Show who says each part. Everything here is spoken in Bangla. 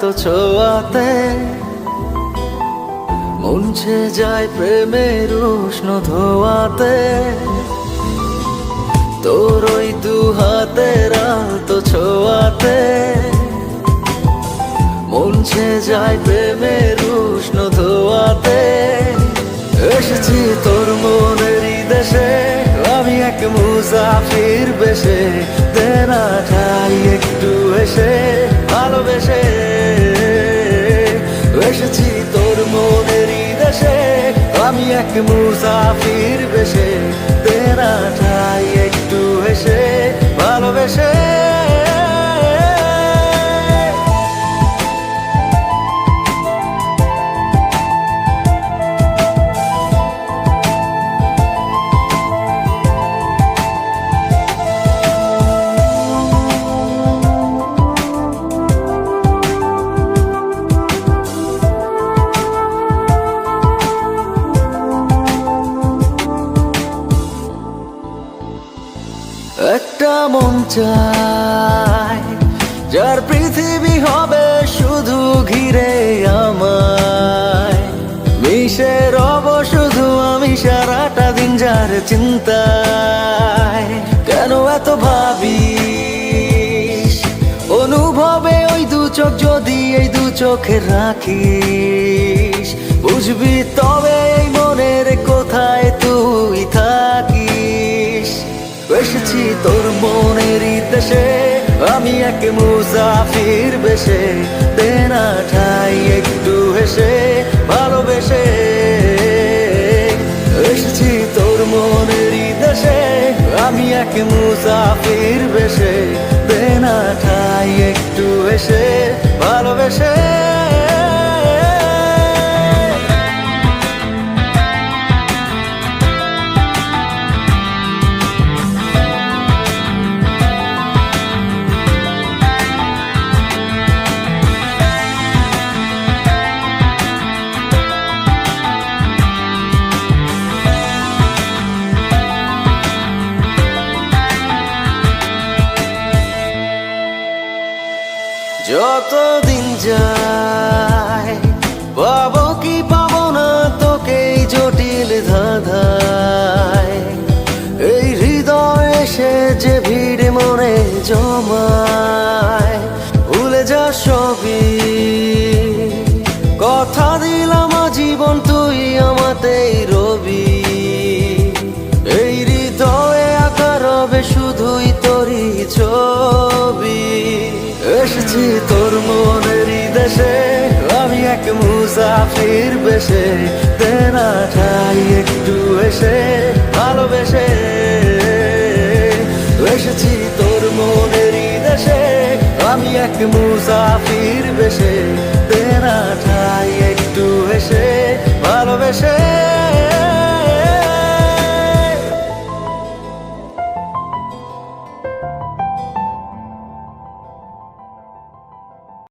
Speaker 1: তো ছোঁয়াতে মুছে যায় প্রেমের উষ্ণ ধোয়াতে। তোর ওই দু হাতের তো ছোঁয়াতে মুছে যায় প্রেমের উষ্ণ ধোয়াতে। এসেছি তোর মনেরই দেশে, আমি এক মুসাফির বেশে। দেনা ঠাই একটু এসে, ভালোবেসে মুসাফির বেশে মন চায় যার পৃথিবী হবে শুধু ঘিরে আমায়। মিশে রব শুধু আমি সারাটা দিন যার চিন্তায়। কেন এত ভাবি অনুভবে ওই দু চোখ যদি এই দু চোখে রাখিস। বুঝবি তবে এই মনের আমি এক মুসাফির বেশে তেনা ঠাই একটু হেসে ভালোবেসে। এসেছি তোর মনেরই দেশে, আমি এক মুসাফির বেশে যতদিন যায়। এসেছি তোর মনেরই দেশে। আমি এক মুসাফির বেশে। দেনা ঠাই একটু এসে ভালোবেসে। এসেছি তোর মনেরই দেশে। আমি এক মুসাফির